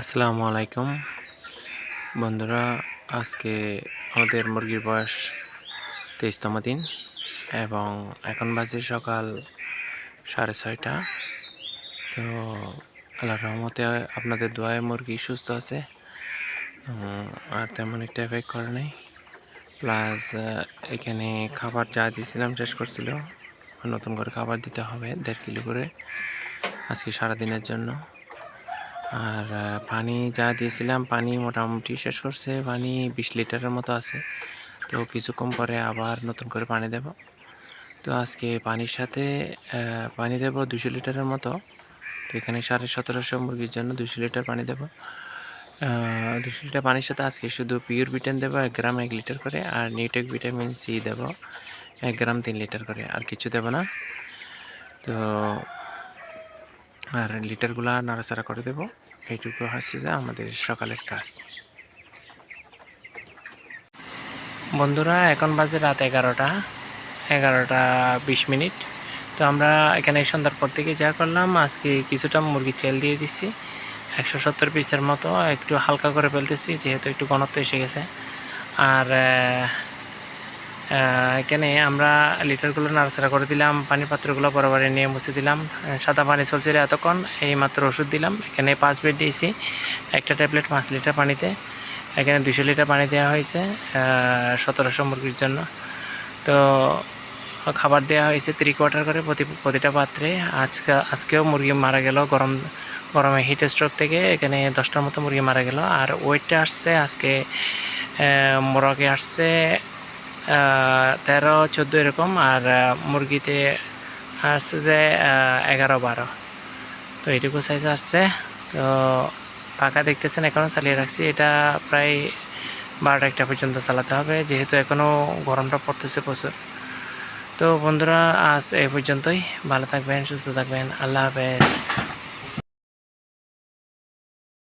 আসসালামু আলাইকুম। বন্ধুরা, আজকে আমাদের মুরগির বয়স তেইশতম দিন এবং এখন বাজে সকাল সাড়ে ছয়টা। তো আল্লাহর রহমতে আপনাদের দোয়ায় মুরগি সুস্থ আছে। আর তেমন একটা এফেক্ট করে নেই। প্লাস এখানে খাবার যা দিয়েছিলাম শেষ করছিল। নতুন করে খাবার দিতে হবে দেড় কিলো করে। আজকে সারাদিনের জন্য। আর পানি যা দিয়েছিলাম, পানি মোটামুটি শেষ করছে। পানি বিশ লিটারের মতো আছে। তো কিছুক্ষণ পরে আবার নতুন করে পানি দেব। তো আজকে পানির সাথে পানি দেব দুশো লিটারের মতো। তো এখানে সাড়ে সতেরোশো মুরগির জন্য দুশো লিটার পানি দেব। দুশো লিটার পানির সাথে আজকে শুধু পিওর ভিটামিন দেবো, এক গ্রাম এক লিটার করে। আর নিউটেক ভিটামিন সি দেব, এক গ্রাম তিন লিটার করে। আর কিছু দেব না। তো আর লিটারগুলা নাড়াচাড়া করে দেব। এইটুকু হচ্ছে যে আমাদের সকালের কাজ। বন্ধুরা, এখন বাজে রাত এগারোটা। এগারোটা বিশ মিনিট। তো আমরা এখানে সন্ধ্যার পর থেকে যা করলাম, আজকে কিছুটা মুরগি চেল দিয়ে দিছি। একশো সত্তর পিসের মতো, একটু হালকা করে ফেলতেছি, যেহেতু একটু ঘনত্ব এসে গেছে। আর এখানে আমরা লিটারগুলো নাড়াচাড়া করে দিলাম পানি পাত্রগুলো বরাবরে নিয়ে মুছে দিলাম। সাদা পানি চলছিল এতক্ষণ এই মাত্র ওষুধ দিলাম। এখানে পাঁচ বেড দিয়েছি, একটা ট্যাবলেট, পাঁচ লিটার পানিতে। এখানে দুশো লিটার পানি দেওয়া হয়েছে সতেরোশো মুরগির জন্য। তো খাবার দেওয়া হয়েছে থ্রি কোয়ার্টার করে প্রতি, প্রতিটা পাত্রে। আজকে, আজকেও মুরগি মারা গেল গরম, গরমে হিট স্ট্রোক থেকে এখানে দশটার মতো মুরগি মারা গেল। আর ওয়েটটা আসছে আজকে মোরগে আসছে তেরো চোদ্দ এরকম আর মুরগিতে আসছে যে এগারো, বারো। তো এইটুকু সাইজ আসছে। তো পাকা দেখতেছেন এখনও চালিয়ে রাখছি। এটা প্রায় বারোটা একটা পর্যন্ত চালাতে হবে। যেহেতু এখনও গরমটা পড়তেছে প্রচুর। তো বন্ধুরা, আজ এই পর্যন্তই। ভালো থাকবেন, সুস্থ থাকবেন। আল্লাহ হাফেজ।